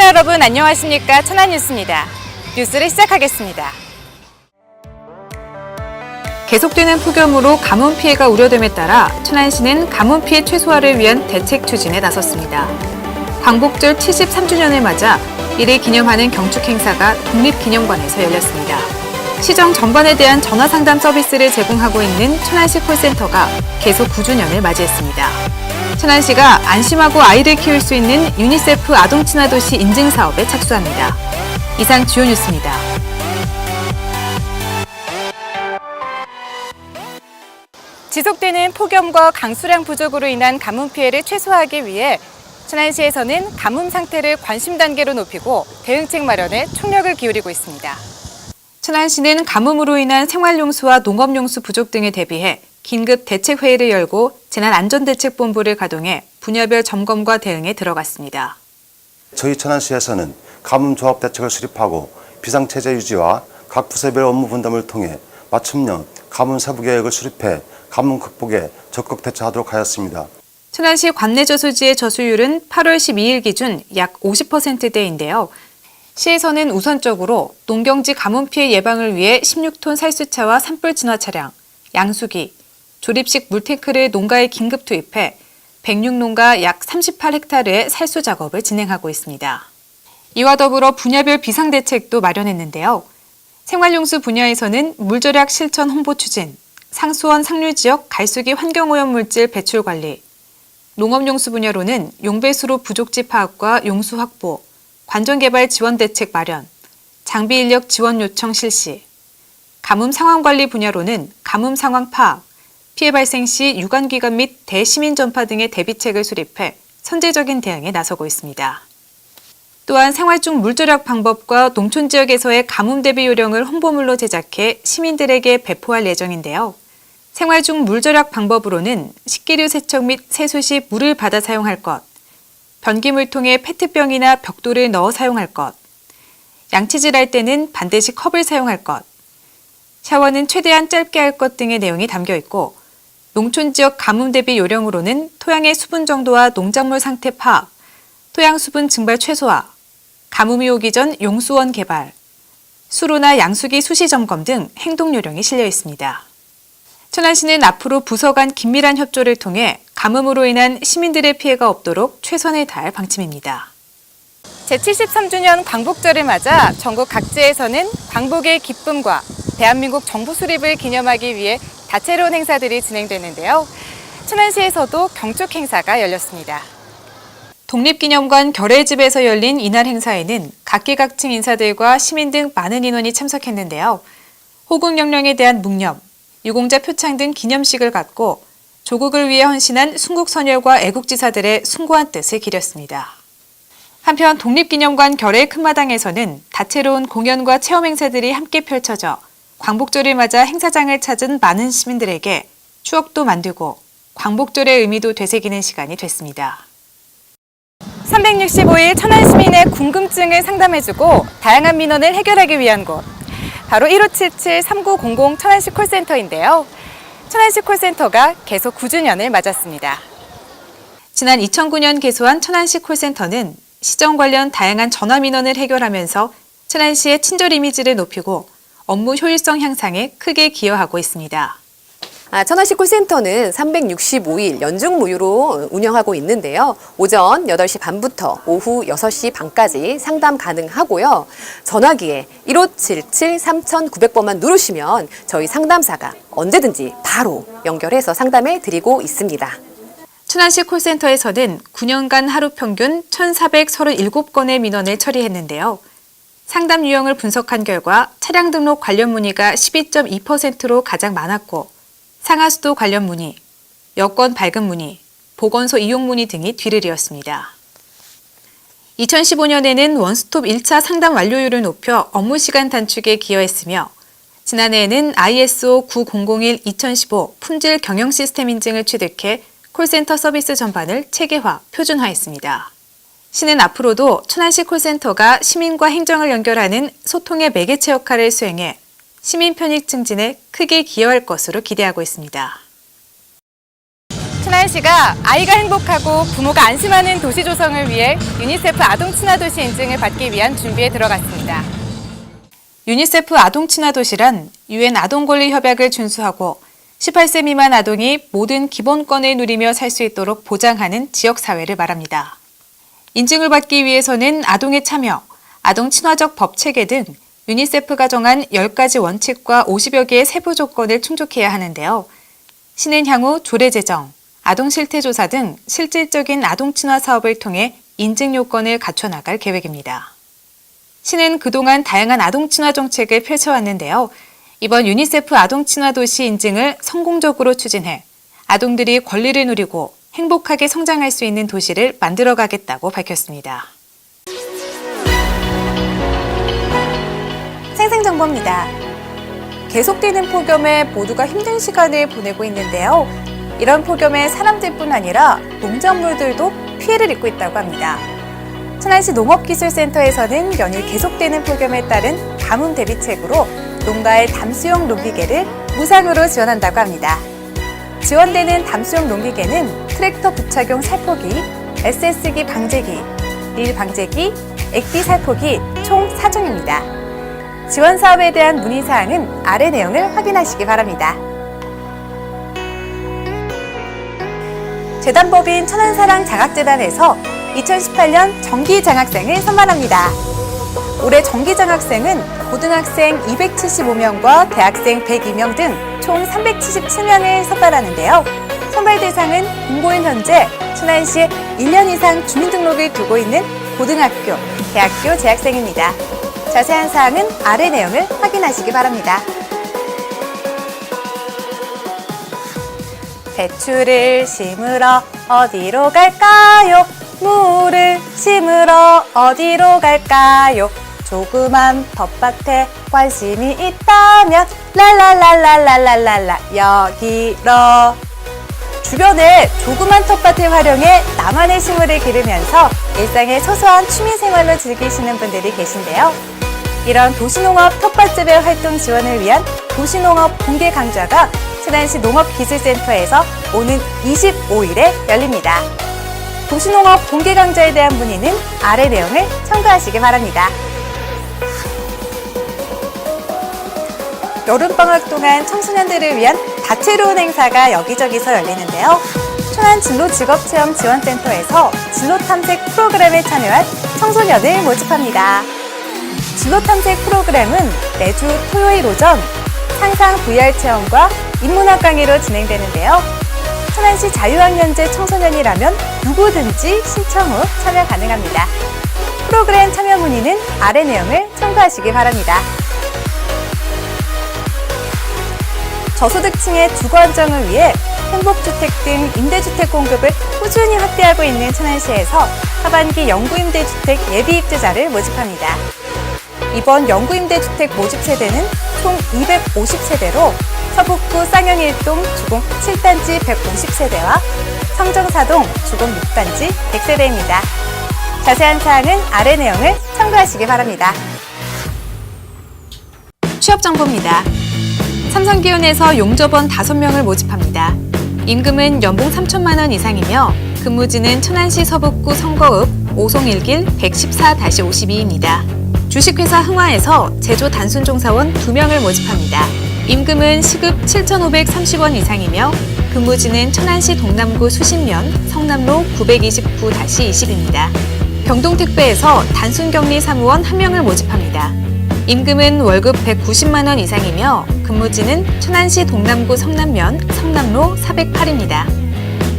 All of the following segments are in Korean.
시청자 여러분 안녕하십니까 천안뉴스입니다. 뉴스를 시작하겠습니다. 계속되는 폭염으로 가뭄 피해가 우려됨에 따라 천안시는 가뭄 피해 최소화를 위한 대책 추진에 나섰습니다. 광복절 73주년을 맞아 이를 기념하는 경축 행사가 독립기념관에서 열렸습니다. 시정 전반에 대한 전화 상담 서비스를 제공하고 있는 천안시 콜센터가 계속 9주년을 맞이했습니다. 천안 시가 안심하고 아이를 키울 수 있는 유니세프 아동 친화 도시 인증 사업에 착수합니다. 이상 주요 뉴스입니다. 지속되는 폭염과 강수량 부족으로 인한 가뭄 피해를 최소화하기 위해 천안시에서는 가뭄 상태를 관심 단계로 높이고 대응책 마련에 총력을 기울이고 있습니다. 천안시는 가뭄으로 인한 생활용수와 농업용수 부족 등에 대비해 긴급 대책회의를 열고 재난 안전대책본부를 가동해 분야별 점검과 대응에 들어갔습니다. 저희 천안시에서는 가뭄 조합 대책을 수립하고 비상체제 유지와 각 부서별 업무 분담을 통해 맞춤형 가뭄 세부 계획을 수립해 가뭄 극복에 적극 대처하도록 하였습니다. 천안시 관내 저수지의 저수율은 8월 12일 기준 약 50%대인데요. 시에서는 우선적으로 농경지 가뭄 피해 예방을 위해 16톤 살수차와 산불 진화 차량, 양수기, 조립식 물탱크를 농가에 긴급 투입해 106농가 약 38헥타르의 살수 작업을 진행하고 있습니다. 이와 더불어 분야별 비상대책도 마련했는데요. 생활용수 분야에서는 물절약 실천 홍보 추진, 상수원 상류 지역 갈수기 환경오염 물질 배출 관리, 농업용수 분야로는 용배수로 부족지 파악과 용수 확보, 관전개발 지원 대책 마련, 장비 인력 지원 요청 실시, 가뭄 상황 관리 분야로는 가뭄 상황 파악, 피해 발생 시 유관기관 및 대시민 전파 등의 대비책을 수립해 선제적인 대응에 나서고 있습니다. 또한 생활 중 물절약 방법과 농촌 지역에서의 가뭄 대비 요령을 홍보물로 제작해 시민들에게 배포할 예정인데요. 생활 중 물절약 방법으로는 식기류 세척 및 세수 시 물을 받아 사용할 것, 변기물통에 페트병이나 벽돌을 넣어 사용할 것, 양치질 할 때는 반드시 컵을 사용할 것, 샤워는 최대한 짧게 할 것 등의 내용이 담겨 있고, 농촌 지역 가뭄 대비 요령으로는 토양의 수분 정도와 농작물 상태 파악, 토양 수분 증발 최소화, 가뭄이 오기 전 용수원 개발, 수로나 양수기 수시 점검 등 행동 요령이 실려 있습니다. 천안시는 앞으로 부서 간 긴밀한 협조를 통해 가뭄으로 인한 시민들의 피해가 없도록 최선을 다할 방침입니다. 제73주년 광복절을 맞아 전국 각지에서는 광복의 기쁨과 대한민국 정부 수립을 기념하기 위해 다채로운 행사들이 진행되는데요. 천안시에서도 경축 행사가 열렸습니다. 독립기념관 결의집에서 열린 이날 행사에는 각계각층 인사들과 시민 등 많은 인원이 참석했는데요. 호국영령에 대한 묵념, 유공자 표창 등 기념식을 갖고 조국을 위해 헌신한 순국선열과 애국지사들의 숭고한 뜻을 기렸습니다. 한편 독립기념관 결의 큰마당에서는 다채로운 공연과 체험 행사들이 함께 펼쳐져 광복절을 맞아 행사장을 찾은 많은 시민들에게 추억도 만들고 광복절의 의미도 되새기는 시간이 됐습니다. 365일 천안 시민의 궁금증을 상담해주고 다양한 민원을 해결하기 위한 곳. 바로 1577-3900 천안시 콜센터인데요. 천안시 콜센터가 계속 9주년을 맞았습니다. 지난 2009년 개소한 천안시 콜센터는 시정 관련 다양한 전화 민원을 해결하면서 천안시의 친절 이미지를 높이고 업무 효율성 향상에 크게 기여하고 있습니다. 아, 천안시 콜센터는 365일 연중 무휴로 운영하고 있는데요. 오전 8시 반부터 오후 6시 반까지 상담 가능하고요. 전화기에 1577-3900번만 누르시면 저희 상담사가 언제든지 바로 연결해서 상담해 드리고 있습니다. 천안시 콜센터에서는 9년간 하루 평균 1,437건의 민원을 처리했는데요. 상담 유형을 분석한 결과 차량 등록 관련 문의가 12.2%로 가장 많았고 상하수도 관련 문의, 여권 발급 문의, 보건소 이용 문의 등이 뒤를 이었습니다. 2015년에는 원스톱 1차 상담 완료율을 높여 업무 시간 단축에 기여했으며 지난해에는 ISO 9001-2015 품질 경영 시스템 인증을 취득해 콜센터 서비스 전반을 체계화, 표준화했습니다. 시는 앞으로도 천안시 콜센터가 시민과 행정을 연결하는 소통의 매개체 역할을 수행해 시민 편익 증진에 크게 기여할 것으로 기대하고 있습니다. 천안시가 아이가 행복하고 부모가 안심하는 도시 조성을 위해 유니세프 아동 친화 도시 인증을 받기 위한 준비에 들어갔습니다. 유니세프 아동 친화 도시란 유엔 아동 권리 협약을 준수하고 18세 미만 아동이 모든 기본권을 누리며 살 수 있도록 보장하는 지역 사회를 말합니다. 인증을 받기 위해서는 아동의 참여, 아동 친화적 법 체계 등 유니세프가 정한 10가지 원칙과 50여 개의 세부 조건을 충족해야 하는데요. 시는 향후 조례 제정, 아동 실태 조사 등 실질적인 아동 친화 사업을 통해 인증 요건을 갖춰 나갈 계획입니다. 시는 그동안 다양한 아동 친화 정책을 펼쳐왔는데요. 이번 유니세프 아동 친화 도시 인증을 성공적으로 추진해 아동들이 권리를 누리고 행복하게 성장할 수 있는 도시를 만들어가겠다고 밝혔습니다. 생생정보입니다. 계속되는 폭염에 모두가 힘든 시간을 보내고 있는데요. 이런 폭염에 사람들뿐 아니라 농작물들도 피해를 입고 있다고 합니다. 천안시 농업기술센터에서는 연일 계속되는 폭염에 따른 가뭄 대비책으로 농가의 담수용 농기계를 무상으로 지원한다고 합니다. 지원되는 담수용 농기계는 트랙터 부착용 살포기, SS기 방제기, 릴 방제기, 액비 살포기 총 4종입니다. 지원 사업에 대한 문의 사항은 아래 내용을 확인하시기 바랍니다. 재단법인 천안사랑 장학재단에서 2018년 정기 장학생을 선발합니다. 올해 정기장학생은 고등학생 275명과 대학생 102명 등 총 377명을 선발하는데요. 선발 대상은 공고인 현재 천안시에 1년 이상 주민등록을 두고 있는 고등학교, 대학교 재학생입니다. 자세한 사항은 아래 내용을 확인하시기 바랍니다. 배추를 심으러 어디로 갈까요? 무를 심으러 어디로 갈까요? 조그만 텃밭에 관심이 있다면 랄랄랄랄랄랄랄라 여기로 주변에 조그만 텃밭을 활용해 나만의 식물을 기르면서 일상의 소소한 취미 생활로 즐기시는 분들이 계신데요. 이런 도시농업 텃밭재배 활동 지원을 위한 도시농업 공개 강좌가 천안시 농업기술센터에서 오는 25일에 열립니다. 도시농업 공개 강좌에 대한 문의는 아래 내용을 참고하시기 바랍니다. 여름방학 동안 청소년들을 위한 다채로운 행사가 여기저기서 열리는데요. 천안 진로 직업체험 지원센터에서 진로 탐색 프로그램에 참여한 청소년을 모집합니다. 진로 탐색 프로그램은 매주 토요일 오전 상상 VR 체험과 인문학 강의로 진행되는데요. 천안시 자유학년제 청소년이라면 누구든지 신청 후 참여 가능합니다. 프로그램 참여 문의는 아래 내용을 참고하시기 바랍니다. 저소득층의 주거 안정을 위해 행복주택 등 임대주택 공급을 꾸준히 확대하고 있는 천안시에서 하반기 영구임대주택 예비입주자를 모집합니다. 이번 영구임대주택 모집 세대는 총 250세대로 서북구 쌍용 1동 주공 7단지 150세대와 성정사동 주공 6단지 100세대입니다. 자세한 사항은 아래 내용을 참고하시기 바랍니다. 취업 정보입니다. 삼성기운에서 용접원 5명을 모집합니다. 임금은 연봉 3천만 원 이상이며 근무지는 천안시 서북구 성거읍 오송일길 114-52입니다. 주식회사 흥화에서 제조 단순종사원 2명을 모집합니다. 임금은 시급 7,530원 이상이며 근무지는 천안시 동남구 수신면 성남로 929-20입니다. 경동택배에서 단순격리 사무원 1명을 모집합니다. 임금은 월급 190만 원 이상이며 근무지는 천안시 동남구 성남면 성남로 408입니다.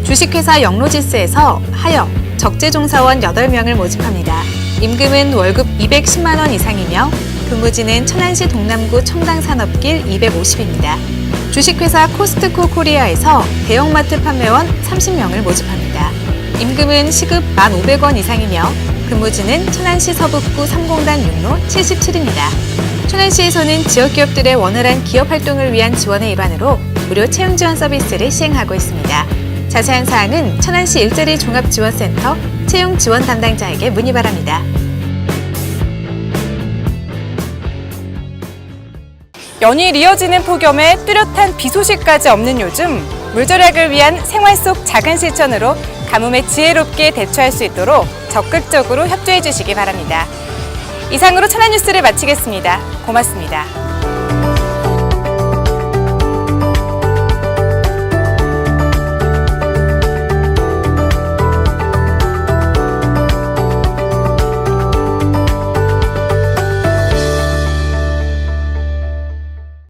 주식회사 영로지스에서 하역, 적재종사원 8명을 모집합니다. 임금은 월급 210만 원 이상이며 근무지는 천안시 동남구 청담산업길 250입니다. 주식회사 코스트코 코리아에서 대형마트 판매원 30명을 모집합니다. 임금은 시급 1,500원 이상이며 근무지는 천안시 서북구 3공단 6로 77입니다. 천안시에서는 지역기업들의 원활한 기업 활동을 위한 지원의 일환으로 무료 채용 지원 서비스를 시행하고 있습니다. 자세한 사항은 천안시 일자리 종합지원센터 채용 지원 담당자에게 문의 바랍니다. 연일 이어지는 폭염에 뚜렷한 비 소식까지 없는 요즘 물절약을 위한 생활 속 작은 실천으로 가뭄에 지혜롭게 대처할 수 있도록 적극적으로 협조해 주시기 바랍니다. 이상으로 천안 뉴스를 마치겠습니다. 고맙습니다.